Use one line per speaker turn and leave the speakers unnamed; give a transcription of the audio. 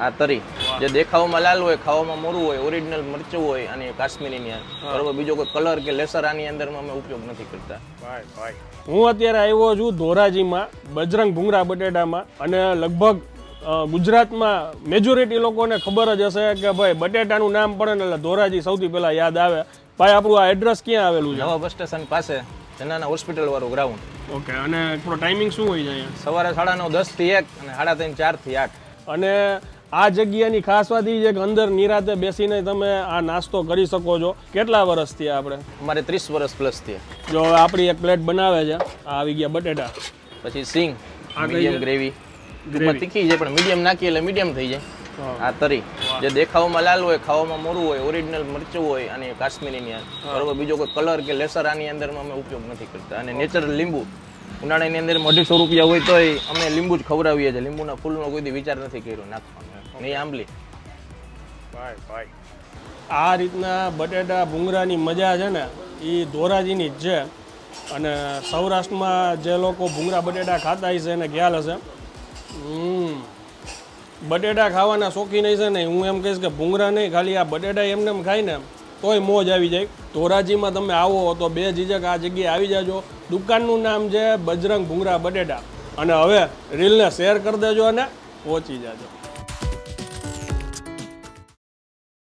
આ તરી. જે દેખાવમાં લાલ હોય ખાવામાં મોરું હોય ઓરિજિનલ મરચું હોય અને કાશ્મીરીની. બરોબર બીજો કોઈ કલર કે લેસર આની અંદરમાં અમે ઉપયોગ નથી કરતા.
હું અત્યારે આવ્યો છું ધોરાજીમાં બજરંગ ભૂંગરા બટેટામાં અને લગભગ ગુજરાતમાં મેજોરિટી લોકોને ખબર જ હશે કે ભાઈ બટેટાનું નામ પડે ને એટલે ધોરાજી સૌથી પહેલા યાદ આવે. ભાઈ આપણું આ એડ્રેસ ક્યાં આવેલું છે?
નવા બસ સ્ટેશન પાસે જનાના હોસ્પિટલ વાળું ગ્રાઉન્ડ
ઓકે અને થોડો ટાઈમિંગ શું હોય છે
સવારે સાડા નવ દસથી એક અને સાડા ત્રણ ચારથી આઠ.
અને આ જગ્યાની ખાસ વાત એ છે કે અંદર નિરાતે બેસીને તમે આ નાસ્તો કરી શકો છો. કેટલા વર્ષથી આપણે?
અમારે ત્રીસ વર્ષ પ્લસથી
જો હવે આપણી એક પ્લેટ બનાવે છે. આ આવી ગયા બટેટા.
પછી સિંગ મીડિયમ ગ્રેવી તીખી છે પણ મીડિયમ નાખીએ એટલે મીડિયમ થઈ જાય. આ તરી. જે દેખાવમાં લાલ હોય ખાવામાં મોરું હોય ઓરિજિનલ મરચું હોય અને કાશ્મીરીની. બરોબર બીજો કોઈ કલર કે લેસર આની અંદરમાં અમે ઉપયોગ નથી કરતા. અને નેચરલ લીંબુ. ઉનાળાની અંદર અઢીસો રૂપિયા હોય તોય અમે લીંબુ જ ખવડાવીએ છીએ. લીંબુના ફૂલનો કોઈ વિચાર નથી કર્યો નાખવાનો. નહીં આંબલી.
ભાઈ ભાઈ આ રીતના બટેટા ભૂંગરાની મજા છે ને એ ધોરાજીની જ છે. અને સૌરાષ્ટ્રમાં જે લોકો ભૂંગરા બટેટા ખાતા હશે એને ખ્યાલ હશે. હમ. બટેટા ખાવાના શોખીન હશે ને હું એમ કહીશ કે ભૂંગરા નહીં ખાલી આ બટેટા એમને એમ ખાય ને તોય મોજ આવી જાય. ધોરાજીમાં તમે આવો તો બે જીજક આ જગ્યાએ આવી જાજો. દુકાનનું નામ છે બજરંગ ભૂંગરા બટેટા. અને હવે રીલને શેર કરી દેજો અને પહોંચી જાજો.